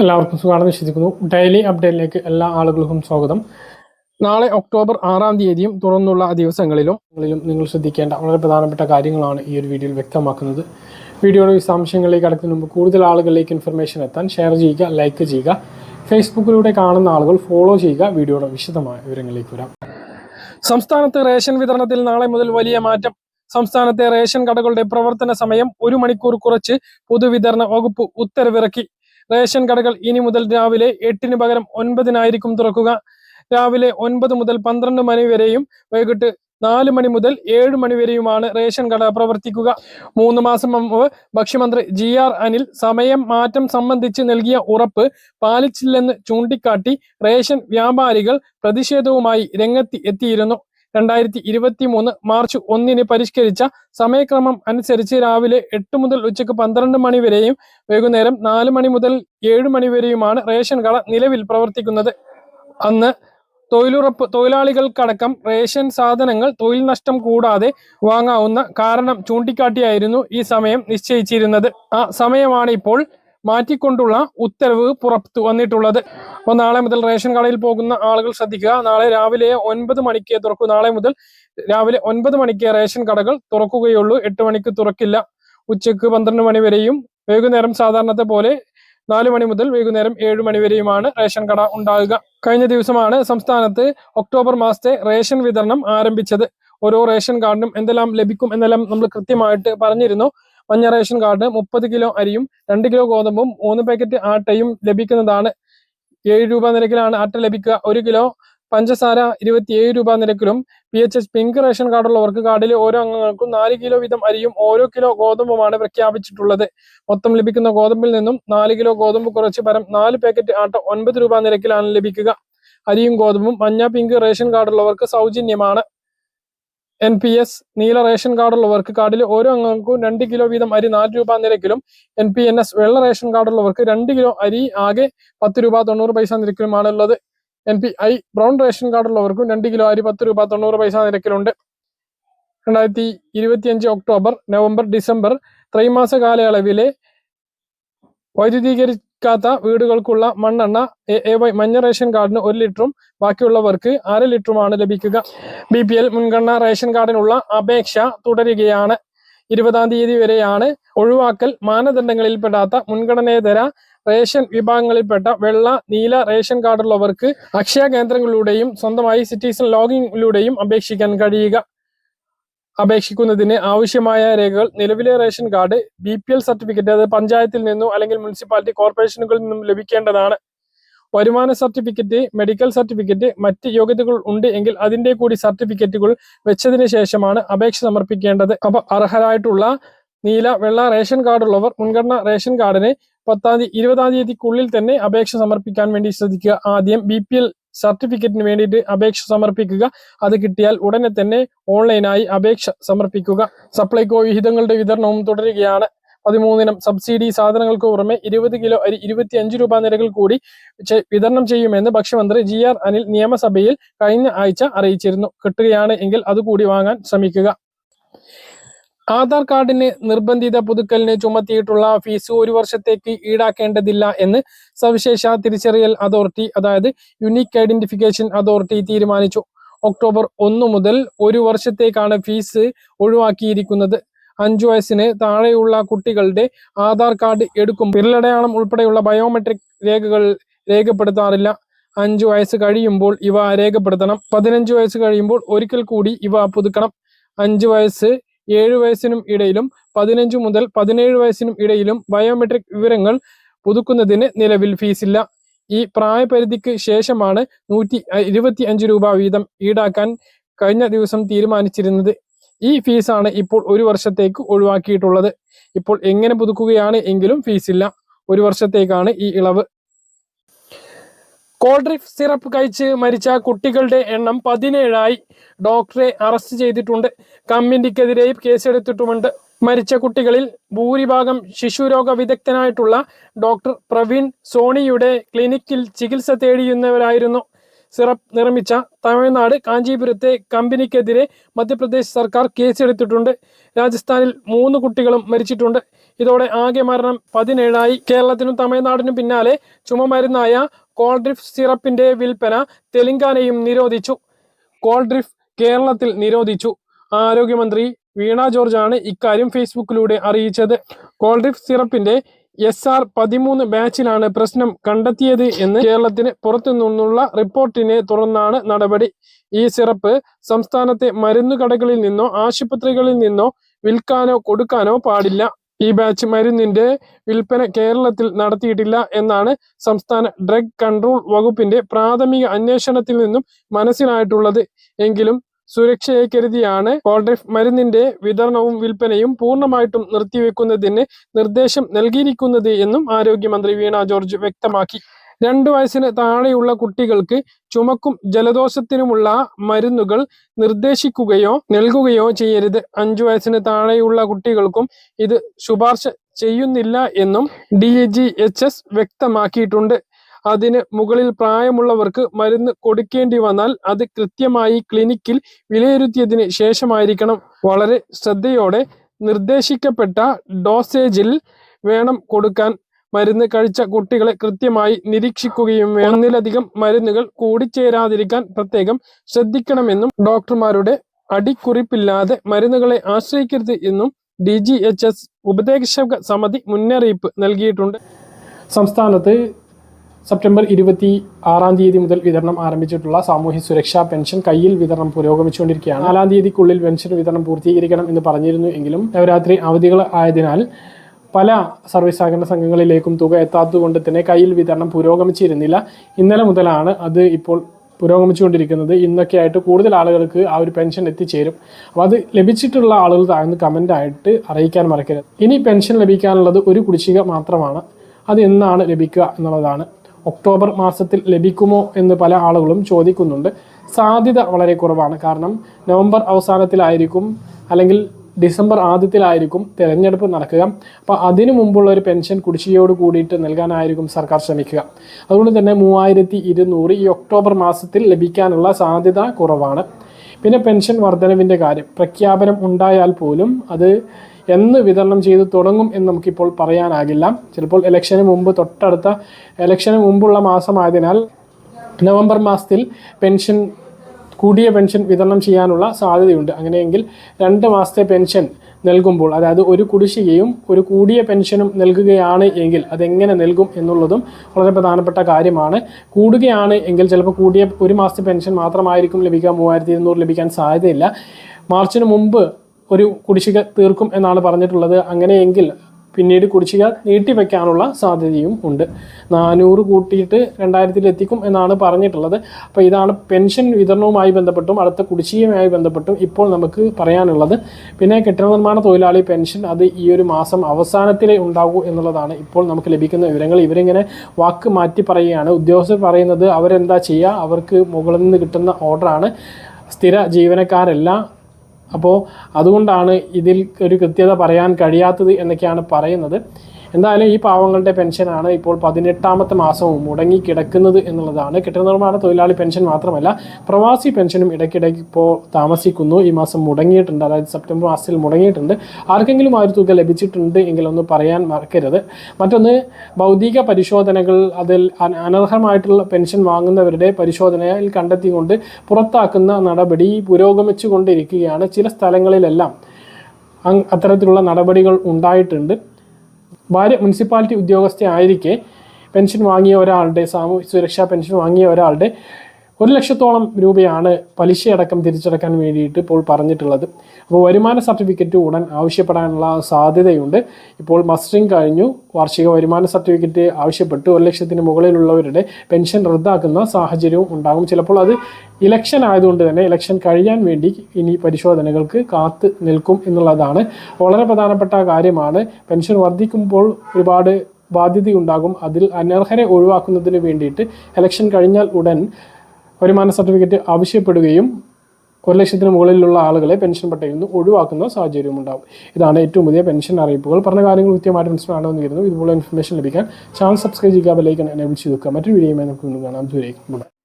എല്ലാവർക്കും സുഖമാണെന്ന് വിശ്വസിക്കുന്നു. ഡെയിലി അപ്ഡേറ്റിലേക്ക് എല്ലാ ആളുകൾക്കും സ്വാഗതം. നാളെ ഒക്ടോബർ ആറാം തീയതിയും തുറന്നുള്ള ദിവസങ്ങളിലും ങ്ങളിലും നിങ്ങൾ ശ്രദ്ധിക്കേണ്ട വളരെ പ്രധാനപ്പെട്ട കാര്യങ്ങളാണ് ഈ ഒരു വീഡിയോയിൽ വ്യക്തമാക്കുന്നത്. വീഡിയോയുടെ വിശദാംശങ്ങളിലേക്ക് കടക്കുന്നതിന് മുമ്പ് കൂടുതൽ ആളുകളിലേക്ക് ഇൻഫർമേഷൻ എത്താൻ ഷെയർ ചെയ്യുക ലൈക്ക് ചെയ്യുക. ഫേസ്ബുക്കിലൂടെ കാണുന്ന ആളുകൾ ഫോളോ ചെയ്യുക. വീഡിയോയുടെ വിശദമായ വിവരങ്ങളിലേക്ക് വരാം. സംസ്ഥാനത്ത് റേഷൻ വിതരണത്തിൽ നാളെ മുതൽ വലിയ മാറ്റം. സംസ്ഥാനത്തെ റേഷൻ കടകളുടെ പ്രവർത്തന സമയം ഒരു മണിക്കൂർ കുറച്ച്. പൊതുവിതരണ വകുപ്പ് ഉത്തരവിറക്കി. റേഷൻ കടകൾ ഇനി മുതൽ രാവിലെ എട്ടിന് പകരം ഒൻപതിനായിരിക്കും തുറക്കുക. രാവിലെ ഒൻപത് മുതൽ പന്ത്രണ്ട് മണി വരെയും വൈകിട്ട് നാല് മണി മുതൽ ഏഴ് മണി വരെയുമാണ് റേഷൻ കട പ്രവർത്തിക്കുക. മൂന്ന് മാസം മുമ്പ് ഭക്ഷ്യമന്ത്രി ജി ആർ അനിൽ സമയം മാറ്റം സംബന്ധിച്ച് നൽകിയ ഉറപ്പ് പാലിച്ചില്ലെന്ന് ചൂണ്ടിക്കാട്ടി റേഷൻ വ്യാപാരികൾ പ്രതിഷേധവുമായി രംഗത്ത് എത്തിയിരുന്നു. രണ്ടായിരത്തി ഇരുപത്തി മൂന്ന് മാർച്ച് ഒന്നിന് പരിഷ്കരിച്ച സമയക്രമം അനുസരിച്ച് രാവിലെ എട്ട് മുതൽ ഉച്ചയ്ക്ക് പന്ത്രണ്ട് മണി വരെയും വൈകുന്നേരം നാല് മണി മുതൽ ഏഴ് മണി വരെയുമാണ് റേഷൻ കട നിലവിൽ പ്രവർത്തിക്കുന്നത്. അന്ന് തൊഴിലുറപ്പ് തൊഴിലാളികൾക്കടക്കം റേഷൻ സാധനങ്ങൾ തൊഴിൽ നഷ്ടം കൂടാതെ വാങ്ങാവുന്ന കാരണം ചൂണ്ടിക്കാട്ടിയായിരുന്നു ഈ സമയം നിശ്ചയിച്ചിരുന്നത്. ആ സമയമാണ് ഇപ്പോൾ മാറ്റിക്കൊണ്ടുള്ള ഉത്തരവ് പുറത്തു വന്നിട്ടുള്ളത്. അപ്പോൾ നാളെ മുതൽ റേഷൻ കടയിൽ പോകുന്ന ആളുകൾ ശ്രദ്ധിക്കുക. നാളെ രാവിലെ ഒൻപത് മണിക്ക് തുറക്കും നാളെ മുതൽ രാവിലെ ഒൻപത് മണിക്ക് റേഷൻ കടകൾ തുറക്കുകയുള്ളൂ. എട്ട് മണിക്ക് തുറക്കില്ല. ഉച്ചയ്ക്ക് പന്ത്രണ്ട് മണി വരെയും വൈകുന്നേരം സാധാരണത്തെ പോലെ നാല് മണി മുതൽ വൈകുന്നേരം ഏഴ് മണി വരെയുമാണ് റേഷൻ കട ഉണ്ടാകുക കഴിഞ്ഞ ദിവസമാണ് സംസ്ഥാനത്ത് ഒക്ടോബർ മാസത്തെ റേഷൻ വിതരണം ആരംഭിച്ചത്. ഓരോ റേഷൻ കാർഡിനും എന്തെല്ലാം ലഭിക്കും എന്നെല്ലാം നമ്മൾ കൃത്യമായിട്ട് പറഞ്ഞിരുന്നു. മഞ്ഞ റേഷൻ കാർഡ് മുപ്പത് കിലോ അരിയും രണ്ട് കിലോ ഗോതമ്പും മൂന്ന് പാക്കറ്റ് ആട്ടയും ലഭിക്കുന്നതാണ് ഏഴ് രൂപ നിരക്കിലാണ് ആട്ട ലഭിക്കുക. ഒരു കിലോ പഞ്ചസാര ഇരുപത്തിയേഴ് രൂപ നിരക്കിലും P H S pink ration കാർഡുള്ളവർക്ക് കാർഡിലെ ഓരോ അംഗങ്ങൾക്കും നാല് കിലോ വീതം അരിയും ഓരോ കിലോ ഗോതമ്പുമാണ് പ്രഖ്യാപിച്ചിട്ടുള്ളത്. മൊത്തം ലഭിക്കുന്ന ഗോതമ്പിൽ നിന്നും നാല് കിലോ ഗോതമ്പ് കുറച്ച് പരം നാല് പാക്കറ്റ് ആട്ട ഒൻപത് രൂപ നിരക്കിലാണ് ലഭിക്കുക. അരിയും ഗോതമ്പും മഞ്ഞ പിങ്ക് റേഷൻ കാർഡുള്ളവർക്ക് സൗജന്യമാണ്. എൻ പി എസ് നീല റേഷൻ കാർഡുള്ളവർക്ക് കാർഡിൽ ഓരോ അംഗങ്ങൾക്കും രണ്ട് കിലോ വീതം അരി നാല് രൂപ നിരക്കിലും എൻ പി എൻ എസ് വെള്ള റേഷൻ കാർഡുള്ളവർക്ക് രണ്ട് കിലോ അരി ആകെ പത്ത് രൂപ തൊണ്ണൂറ് പൈസ നിരക്കിലുമാണ് ഉള്ളത് N P I brown ration കാർഡുള്ളവർക്കും രണ്ട് കിലോ അരി പത്ത് രൂപ തൊണ്ണൂറ് പൈസ നിരക്കിലുണ്ട്. രണ്ടായിരത്തി ഇരുപത്തിയഞ്ച് ഒക്ടോബർ നവംബർ ഡിസംബർ ത്രൈമാസ കാലയളവിലെ വൈദ്യുതീകരിക്കാത്ത വീടുകൾക്കുള്ള മണ്ണെണ്ണ എ എ വൈ മഞ്ഞ റേഷൻ കാർഡിന് ഒരു ലിറ്ററും ബാക്കിയുള്ളവർക്ക് അര ലിറ്ററുമാണ് ലഭിക്കുക. ബി പി എൽ മുൻഗണന റേഷൻ കാർഡിനുള്ള അപേക്ഷ തുടരുകയാണ്. ഇരുപതാം തീയതി വരെയാണ് ഒഴിവാക്കൽ. മാനദണ്ഡങ്ങളിൽപ്പെടാത്ത മുൻഗണനേതര റേഷൻ വിഭാഗങ്ങളിൽപ്പെട്ട വെള്ള നീല റേഷൻ കാർഡുള്ളവർക്ക് അക്ഷയ കേന്ദ്രങ്ങളിലൂടെയും സ്വന്തമായി സിറ്റിസൺ ലോഗിങ്ങിലൂടെയും അപേക്ഷിക്കാൻ കഴിയുക. അപേക്ഷിക്കുന്നതിന് ആവശ്യമായ രേഖകൾ നിലവിലെ ration card B P L certificate അത് പഞ്ചായത്തിൽ നിന്നോ അല്ലെങ്കിൽ മുനിസിപ്പാലിറ്റി കോർപ്പറേഷനുകളിൽ നിന്നും ലഭിക്കേണ്ടതാണ്. വരുമാന സർട്ടിഫിക്കറ്റ് മെഡിക്കൽ സർട്ടിഫിക്കറ്റ് മറ്റ് യോഗ്യതകൾ ഉണ്ട് എങ്കിൽ അതിന്റെ കൂടി സർട്ടിഫിക്കറ്റുകൾ വെച്ചതിന് ശേഷമാണ് അപേക്ഷ സമർപ്പിക്കേണ്ടത്. അപ്പോൾ അർഹരായിട്ടുള്ള നീല വെള്ള റേഷൻ കാർഡ് ഉള്ളവർ മുൻഗണന റേഷൻ കാർഡിന് പത്താം തീയതി ഇരുപതാം തീയതിക്കുള്ളിൽ തന്നെ അപേക്ഷ സമർപ്പിക്കാൻ വേണ്ടി ശ്രദ്ധിക്കുക. ആദ്യം ബി പി എൽ സർട്ടിഫിക്കറ്റിന് വേണ്ടിയിട്ട് അപേക്ഷ സമർപ്പിക്കുക. അത് കിട്ടിയാൽ ഉടനെ തന്നെ ഓൺലൈനായി അപേക്ഷ സമർപ്പിക്കുക. സപ്ലൈകോ വിഹിതങ്ങളുടെ വിതരണവും തുടരുകയാണ്. പതിമൂന്നിനം സബ്സിഡി സാധനങ്ങൾക്ക് പുറമെ ഇരുപത് കിലോ അരി ഇരുപത്തി അഞ്ച് രൂപ നിരക്കിൽ കൂടി വിതരണം ചെയ്യുമെന്ന് ഭക്ഷ്യമന്ത്രി ജി ആർ അനിൽ നിയമസഭയിൽ കഴിഞ്ഞ ആഴ്ച അറിയിച്ചിരുന്നു. കിട്ടുകയാണ് എങ്കിൽ അതുകൂടി വാങ്ങാൻ ശ്രമിക്കുക. ആധാർ കാർഡിന് നിർബന്ധിത പുതുക്കലിന് ചുമത്തിയിട്ടുള്ള ഫീസ് ഒരു വർഷത്തേക്ക് ഈടാക്കേണ്ടതില്ല എന്ന് സവിശേഷ തിരിച്ചറിയൽ അതോറിറ്റി അതായത് യുണീക്ക് ഐഡന്റിഫിക്കേഷൻ അതോറിറ്റി തീരുമാനിച്ചു. ഒക്ടോബർ ഒന്ന് മുതൽ ഒരു വർഷത്തേക്കാണ് ഫീസ് ഒഴിവാക്കിയിരിക്കുന്നത്. അഞ്ചു വയസ്സിന് താഴെയുള്ള കുട്ടികളുടെ ആധാർ കാർഡ് എടുക്കും വിരലടയാളം ഉൾപ്പെടെയുള്ള ബയോമെട്രിക് രേഖകൾ രേഖപ്പെടുത്താറില്ല. അഞ്ചു വയസ്സ് കഴിയുമ്പോൾ ഇവ രേഖപ്പെടുത്തണം. പതിനഞ്ച് വയസ്സ് കഴിയുമ്പോൾ ഒരിക്കൽ കൂടി ഇവ പുതുക്കണം. അഞ്ച് വയസ്സ് ഏഴ് വയസ്സിനും ഇടയിലും പതിനഞ്ച് മുതൽ പതിനേഴ് വയസ്സിനും ഇടയിലും ബയോമെട്രിക് വിവരങ്ങൾ പുതുക്കുന്നതിന് നിലവിൽ ഫീസില്ല ഈ പ്രായപരിധിക്ക് ശേഷമാണ് നൂറ്റി ഇരുപത്തി അഞ്ച് രൂപ വീതം ഈടാക്കാൻ കഴിഞ്ഞ ദിവസം തീരുമാനിച്ചിരുന്നത്. ഈ ഫീസാണ് ഇപ്പോൾ ഒരു വർഷത്തേക്ക് ഒഴിവാക്കിയിട്ടുള്ളത്. ഇപ്പോൾ എങ്ങനെ പുതുക്കുകയാണ് എങ്കിലും ഫീസില്ല ഒരു വർഷത്തേക്കാണ് ഈ ഇളവ്. കോൾഡ്രിഫ് സിറപ്പ് കഴിച്ച് മരിച്ച കുട്ടികളുടെ എണ്ണം പതിനേഴായി. ഡോക്ടറെ അറസ്റ്റ് ചെയ്തിട്ടുണ്ട്. കമ്പനിക്കെതിരെ കേസെടുത്തിട്ടുമുണ്ട്. മരിച്ച കുട്ടികളിൽ ഭൂരിഭാഗം ശിശുരോഗ വിദഗ്ധനായിട്ടുള്ള ഡോക്ടർ പ്രവീൺ സോണിയുടെ ക്ലിനിക്കിൽ ചികിത്സ തേടിയുന്നവരായിരുന്നു സിറപ്പ് നിർമ്മിച്ച തമിഴ്നാട് കാഞ്ചീപുരത്തെ കമ്പനിക്കെതിരെ മധ്യപ്രദേശ് സർക്കാർ കേസെടുത്തിട്ടുണ്ട്. രാജസ്ഥാനിൽ മൂന്ന് കുട്ടികളും മരിച്ചിട്ടുണ്ട്. ഇതോടെ ആകെ മരണം പതിനേഴായി. കേരളത്തിനും തമിഴ്നാടിനും പിന്നാലെ ചുമമരുന്നായ കോൾഡ്രിഫ് സിറപ്പിന്റെ വിൽപ്പന തെലങ്കാനയും നിരോധിച്ചു. കോൾഡ്രിഫ് കേരളത്തിൽ നിരോധിച്ചു. ആരോഗ്യമന്ത്രി വീണ ജോർജ് ആണ് ഇക്കാര്യം ഫേസ്ബുക്കിലൂടെ അറിയിച്ചത്. കോൾഡ്രിഫ് സിറപ്പിന്റെ എസ് ആർ പതിമൂന്ന് ബാച്ചിലാണ് പ്രശ്നം കണ്ടെത്തിയത് എന്ന് കേരളത്തിന് പുറത്തു നിന്നുള്ള റിപ്പോർട്ടിനെ തുടർന്നാണ് നടപടി. ഈ സിറപ്പ് സംസ്ഥാനത്തെ മരുന്നുകടകളിൽ നിന്നോ ആശുപത്രികളിൽ നിന്നോ വിൽക്കാനോ കൊടുക്കാനോ പാടില്ല. ഈ ബാച്ച് മരുന്നിന്റെ വിൽപ്പന കേരളത്തിൽ നടത്തിയിട്ടില്ല എന്നാണ് സംസ്ഥാന ഡ്രഗ് കൺട്രോൾ വകുപ്പിന്റെ പ്രാഥമിക അന്വേഷണത്തിൽ നിന്നും മനസ്സിലായിട്ടുള്ളത്. എങ്കിലും സുരക്ഷയെ കരുതിയാണ് കോൾഡ്രിഫ് മരുന്നിന്റെ വിതരണവും വിൽപ്പനയും പൂർണമായിട്ടും നിർത്തിവെക്കുന്നതിന് നിർദ്ദേശം നൽകിയിരിക്കുന്നത് എന്നും ആരോഗ്യമന്ത്രി വീണ ജോർജ് വ്യക്തമാക്കി. രണ്ടു വയസ്സിന് താഴെയുള്ള കുട്ടികൾക്ക് ചുമക്കും ജലദോഷത്തിനുമുള്ള മരുന്നുകൾ നിർദ്ദേശിക്കുകയോ നൽകുകയോ ചെയ്യരുത്. അഞ്ചു വയസ്സിന് താഴെയുള്ള കുട്ടികൾക്കും ഇത് ശുപാർശ ചെയ്യുന്നില്ല എന്നും ഡി ജി എച്ച് എസ് വ്യക്തമാക്കിയിട്ടുണ്ട്. അതിന് മുകളിൽ പ്രായമുള്ളവർക്ക് മരുന്ന് കൊടുക്കേണ്ടി വന്നാൽ അത് കൃത്യമായി ക്ലിനിക്കിൽ വിലയിരുത്തിയതിന് ശേഷമായിരിക്കണം. വളരെ ശ്രദ്ധയോടെ നിർദ്ദേശിക്കപ്പെട്ട ഡോസേജിൽ വേണം കൊടുക്കാൻ. മരുന്ന് കഴിച്ച കുട്ടികളെ കൃത്യമായി നിരീക്ഷിക്കുകയും ഒന്നിലധികം മരുന്നുകൾ കൂടിച്ചേരാതിരിക്കാൻ പ്രത്യേകം ശ്രദ്ധിക്കണമെന്നും ഡോക്ടർമാരുടെ അടിക്കുറിപ്പില്ലാതെ മരുന്നുകളെ ആശ്രയിക്കരുത് എന്നും ഡി ജി എച്ച് എസ് ഉപദേശക സമിതി മുന്നറിയിപ്പ് നൽകിയിട്ടുണ്ട്. സംസ്ഥാനത്ത് സെപ്റ്റംബർ ഇരുപത്തി ആറാം തീയതി മുതൽ വിതരണം ആരംഭിച്ചിട്ടുള്ള സാമൂഹ്യ സുരക്ഷാ പെൻഷൻ കയ്യിൽ വിതരണം പുരോഗമിച്ചുകൊണ്ടിരിക്കുകയാണ്. നാലാം തീയതിക്കുള്ളിൽ പെൻഷൻ വിതരണം പൂർത്തീകരിക്കണം എന്ന് പറഞ്ഞിരുന്നു എങ്കിലും നവരാത്രി അവധികൾ ആയതിനാൽ പല സർവീസ് സഹകരണ സംഘങ്ങളിലേക്കും തുക എത്താത്തതുകൊണ്ട് തന്നെ കയ്യിൽ വിതരണം പുരോഗമിച്ചിരുന്നില്ല. ഇന്നലെ മുതലാണ് അത് ഇപ്പോൾ പുരോഗമിച്ചുകൊണ്ടിരിക്കുന്നത്. ഇന്നൊക്കെ ആയിട്ട് കൂടുതൽ ആളുകൾക്ക് ആ ഒരു പെൻഷൻ എത്തിച്ചേരും. അപ്പോൾ അത് ലഭിച്ചിട്ടുള്ള ആളുകൾ താഴ്ന്ന് കമന്റായിട്ട് അറിയിക്കാൻ മറക്കരുത്. ഇനി പെൻഷൻ ലഭിക്കാനുള്ളത് ഒരു കുടിശ്ശിക മാത്രമാണ്. അത് എന്നാണ് ലഭിക്കുക എന്നുള്ളതാണ്. ഒക്ടോബർ മാസത്തിൽ ലഭിക്കുമോ എന്ന് പല ആളുകളും ചോദിക്കുന്നുണ്ട്. സാധ്യത വളരെ കുറവാണ്. കാരണം നവംബർ അവസാനത്തിലായിരിക്കും. അല്ലെങ്കിൽ ഡിസംബർ ആദ്യത്തിലായിരിക്കും തെരഞ്ഞെടുപ്പ് നടക്കുക. അപ്പോൾ അതിനു മുമ്പുള്ള ഒരു പെൻഷൻ കുടിശ്ശികയോട് കൂടിയിട്ട് നൽകാനായിരിക്കും സർക്കാർ ശ്രമിക്കുക. അതുകൊണ്ട് തന്നെ മൂവായിരത്തി ഇരുന്നൂറ് ഈ ഒക്ടോബർ മാസത്തിൽ ലഭിക്കാനുള്ള സാധ്യത കുറവാണ്. പിന്നെ പെൻഷൻ വർധനവിന്റെ കാര്യം. പ്രഖ്യാപനം ഉണ്ടായാൽ പോലും അത് എന്ന് വിതരണം ചെയ്ത് തുടങ്ങും എന്ന് നമുക്കിപ്പോൾ പറയാനാകില്ല. ചിലപ്പോൾ ഇലക്ഷന് മുമ്പ് തൊട്ടടുത്ത ഇലക്ഷന് മുമ്പുള്ള മാസമായതിനാൽ നവംബർ മാസത്തിൽ പെൻഷൻ കൂടിയ പെൻഷൻ വിതരണം ചെയ്യാനുള്ള സാധ്യതയുണ്ട്. അങ്ങനെയെങ്കിൽ രണ്ട് മാസത്തെ പെൻഷൻ നൽകുമ്പോൾ അതായത് ഒരു കുടിശ്ശികയും ഒരു കൂടിയ പെൻഷനും നൽകുകയാണ് എങ്കിൽ അതെങ്ങനെ നൽകും എന്നുള്ളതും വളരെ പ്രധാനപ്പെട്ട കാര്യമാണ്. കൂടുകയാണ് എങ്കിൽ ചിലപ്പോൾ കൂടിയ ഒരു മാസത്തെ പെൻഷൻ മാത്രമായിരിക്കും ലഭിക്കുക മൂവായിരത്തി ഇരുന്നൂറ് ലഭിക്കാൻ സാധ്യതയില്ല. മാർച്ചിന് മുമ്പ് ഒരു കുടിശ്ശിക തീർക്കും എന്നാണ് പറഞ്ഞിട്ടുള്ളത്. അങ്ങനെയെങ്കിൽ പിന്നീട് കുടിശ്ശിക നീട്ടിവെക്കാനുള്ള സാധ്യതയും ഉണ്ട്. നാനൂറ് കൂട്ടിയിട്ട് രണ്ടായിരത്തിൽ എത്തിക്കും എന്നാണ് പറഞ്ഞിട്ടുള്ളത്. അപ്പോൾ ഇതാണ് പെൻഷൻ വിതരണവുമായി ബന്ധപ്പെട്ടും അടുത്ത കുടിശ്ശികയുമായി ബന്ധപ്പെട്ടും ഇപ്പോൾ നമുക്ക് പറയാനുള്ളത്. പിന്നെ കെട്ടിട നിർമ്മാണ തൊഴിലാളി പെൻഷൻ അത് ഈ ഒരു മാസം അവസാനത്തിലേ ഉണ്ടാകൂ എന്നുള്ളതാണ് ഇപ്പോൾ നമുക്ക് ലഭിക്കുന്ന വിവരങ്ങൾ. ഇവരിങ്ങനെ വാക്ക് മാറ്റി പറയുകയാണ്. ഉദ്യോഗസ്ഥർ പറയുന്നത് അവരെന്താ ചെയ്യുക? അവർക്ക് മുകളിൽ നിന്ന് കിട്ടുന്ന ഓർഡറാണ് സ്ഥിര ജീവനക്കാരല്ല അപ്പോൾ അതുകൊണ്ടാണ് ഇതിൽ ഒരു കൃത്യത പറയാൻ കഴിയാത്തത് എന്നൊക്കെയാണ് പറയുന്നത്. എന്തായാലും ഈ പാവങ്ങളുടെ പെൻഷനാണ് ഇപ്പോൾ പതിനെട്ടാമത്തെ മാസവും മുടങ്ങി കിടക്കുന്നത് എന്നുള്ളതാണ്. കെട്ടിട നിർമ്മാണ തൊഴിലാളി പെൻഷൻ മാത്രമല്ല പ്രവാസി പെൻഷനും ഇടയ്ക്കിടയ്ക്ക് ഇപ്പോൾ താമസിക്കുന്നു. ഈ മാസം മുടങ്ങിയിട്ടുണ്ട് അതായത് സെപ്റ്റംബർ മാസത്തിൽ മുടങ്ങിയിട്ടുണ്ട്. ആർക്കെങ്കിലും ആ ഒരു തുക ലഭിച്ചിട്ടുണ്ട് എങ്കിലൊന്ന് പറയാൻ മറക്കരുത്. മറ്റൊന്ന് ഭൗതിക പരിശോധനകൾ അതിൽ അനർഹമായിട്ടുള്ള പെൻഷൻ വാങ്ങുന്നവരുടെ പരിശോധനയിൽ കണ്ടെത്തിക്കൊണ്ട് പുറത്താക്കുന്ന നടപടി പുരോഗമിച്ചു കൊണ്ടിരിക്കുകയാണ് ചില സ്ഥലങ്ങളിലെല്ലാം അത്തരത്തിലുള്ള നടപടികൾ ഉണ്ടായിട്ടുണ്ട്. ഭാര്യ മുനിസിപ്പാലിറ്റി ഉദ്യോഗസ്ഥയായിരിക്കെ പെൻഷൻ വാങ്ങിയ ഒരാളുടെ സാമൂഹ്യ സുരക്ഷാ പെൻഷൻ വാങ്ങിയ ഒരാളുടെ ഒരു ലക്ഷത്തോളം രൂപയാണ് പലിശയടക്കം തിരിച്ചടക്കാൻ വേണ്ടിയിട്ട് ഇപ്പോൾ പറഞ്ഞിട്ടുള്ളത്. അപ്പോൾ വരുമാന സർട്ടിഫിക്കറ്റ് ഉടൻ ആവശ്യപ്പെടാനുള്ള സാധ്യതയുണ്ട്. ഇപ്പോൾ മസ്റ്ററിംഗ് കഴിഞ്ഞു. വാർഷിക വരുമാന സർട്ടിഫിക്കറ്റ് ആവശ്യപ്പെട്ട്. ഒരു ലക്ഷത്തിന് മുകളിലുള്ളവരുടെ പെൻഷൻ റദ്ദാക്കുന്ന സാഹചര്യവും ഉണ്ടാകും. ചിലപ്പോൾ അത് ഇലക്ഷൻ ആയതുകൊണ്ട് തന്നെ ഇലക്ഷൻ കഴിയാൻ വേണ്ടി ഇനി പരിശോധനകൾക്ക് കാത്ത് നിൽക്കും എന്നുള്ളതാണ് വളരെ പ്രധാനപ്പെട്ട കാര്യമാണ്. പെൻഷൻ വർദ്ധിക്കുമ്പോൾ ഒരുപാട് ബാധ്യതയുണ്ടാകും. അതിൽ അനർഹരെ ഒഴിവാക്കുന്നതിന് വേണ്ടിയിട്ട് ഇലക്ഷൻ കഴിഞ്ഞാൽ ഉടൻ വരുമാന സർട്ടിഫിക്കറ്റ് ആവശ്യപ്പെടുകയും ഒരു ലക്ഷത്തിന് മുകളിലുള്ള ആളുകളെ പെൻഷൻ പട്ടയിൽ നിന്ന് ഒഴിവാക്കുന്ന സാഹചര്യവും ഉണ്ടാകും ഇതാണ് ഏറ്റവും പുതിയ പെൻഷൻ അറിയിപ്പുകൾ. പറഞ്ഞ കാര്യങ്ങൾ കൃത്യമായിട്ട് മനസ്സിലാണെന്ന് കരുതുന്നു. ഇതുപോലെ ഇൻഫർമേഷൻ ലഭിക്കാൻ ചാനൽ സബ്സ്ക്രൈബ് ചെയ്യുക ബെലൈക്കൻ എനേബിൾ ചെയ്ത് വെക്കുക. മറ്റൊരു വീഡിയോയുമായി നമുക്ക് വീണ്ടും ദൂരേക്ക്